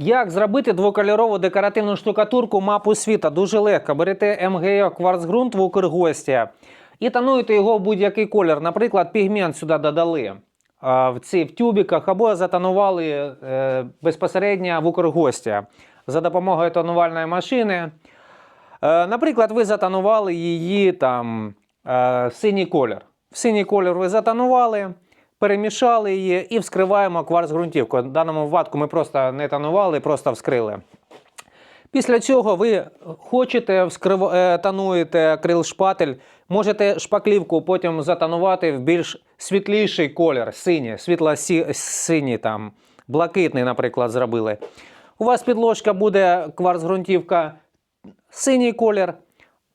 Як зробити двокольорову декоративну штукатурку мапу світа? Дуже легко. Берете МГО кварцґрунт в Укргості і тонуєте його в будь-який колір. Наприклад, пігмент сюди додали в ці в тюбіках або затонували е, безпосередньо в Укргості за допомогою тонувальної машини. Е, Наприклад, ви затонували її там е, в синій колір. В синій колір ви затонували, перемішали її і вскриваємо кварц-ґрунтівку. В даному випадку ми просто не тонували, просто вскрили. Після цього ви хочете вскрив... е, тонуєте акрил шпатель, можете шпаклівку потім затонувати в більш світліший колір, синій, світло-синій, там, блакитний, наприклад, зробили. У вас підложка буде кварц-ґрунтівка синій колір,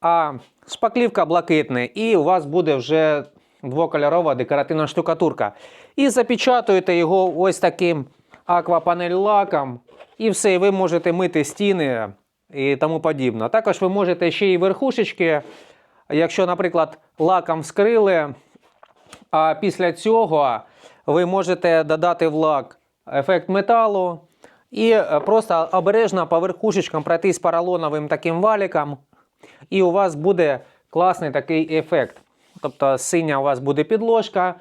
а шпаклівка блакитний, і у вас буде вже двокольорова декоративна штукатурка. І запечатуєте його ось таким аквапанель-лаком, і все, і ви можете мити стіни і тому подібне. Також ви можете ще й верхушечки, якщо, наприклад, лаком вскрили, а після цього ви можете додати в лак ефект металу і е, просто обережно по верхушечкам пройтись поролоновим таким валіком, і у вас буде класний такий ефект. Тобто синя у вас буде підложка,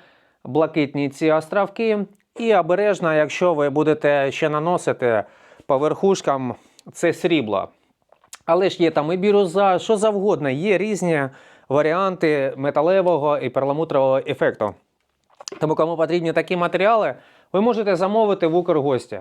блакитні ці островки, і обережно, якщо ви будете ще наносити по верхушкам, це срібло. Але ж є там і бірюза, що завгодно, є різні варіанти металевого і перламутрового ефекту. Тому, кому потрібні такі матеріали, ви можете замовити в Укргості.